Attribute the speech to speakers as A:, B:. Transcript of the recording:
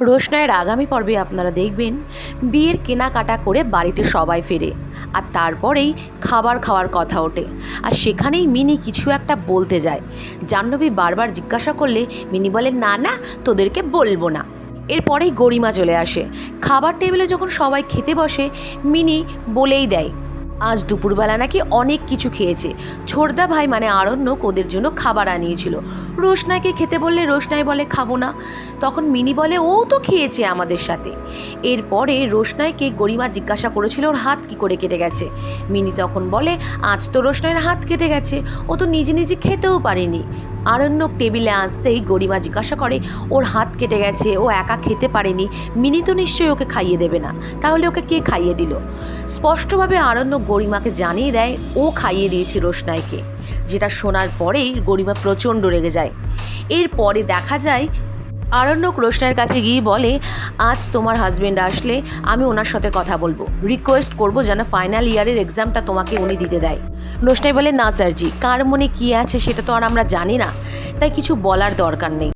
A: রোশনায়ের আগামী পর্বে আপনারা দেখবেন বিয়ের কেনাকাটা করে বাড়িতে সবাই ফেরে, আর তারপরেই খাবার খাওয়ার কথা ওঠে। আর সেখানেই মিনি কিছু একটা বলতে যায়। জাহ্নবী বারবার জিজ্ঞাসা করলে মিনি বলে, না না, তোদেরকে বলব না। এরপরেই গরিমা চলে আসে। খাবার টেবিলে যখন সবাই খেতে বসে, মিনি বলেই দেয় আজ দুপুরবেলা নাকি অনেক কিছু খেয়েছে। ছোড়দা ভাই মানে আরণ্যক ওদের জন্য খাবার আনিয়েছিল। রোশনাইকে খেতে বললে রোশনাই বলে, খাব না। তখন মিনি বলে, ও তো খেয়েছে আমাদের সাথে। এরপরে রোশনাইকে গরিমা জিজ্ঞাসা করেছিল, ওর হাত কি করে কেটে গেছে? মিনি তখন বলে, আজ তো রোশনাইয়ের হাত কেটে গেছে। ও তো নিজে নিজে খেতেও পারেনি। আরণ্যক টেবিলে আসতেই গরিমা জিজ্ঞাসা করে, ওর হাত কেটে গেছে, ও একা খেতে পারেনি, মিনি তো নিশ্চয়ই ওকে খাইয়ে দেবে না। তাহলে ওকে কে খাইয়ে দিল? স্পষ্টভাবে আরণ্যক গরিমাকে জানিয়ে দেয়, ও খাইয়ে দিয়েছে রোশনাইকে। যেটা শোনার পরেই গরিমা প্রচণ্ড রেগে যায়। এরপরে দেখা যায় আরণ্যক রোশনের কাছে গিয়ে বলে, আজ তোমার হাজবেন্ড আসলে আমি ওনার সাথে কথা বলব। রিকোয়েস্ট করব যেন ফাইনাল ইয়ারের এক্সামটা তোমাকে উনি দিতে দেয়। রোশনাই বলে, না স্যারজি কার মনে কী আছে সেটা তো আর আমরা জানি না। তাই কিছু বলার দরকার নেই।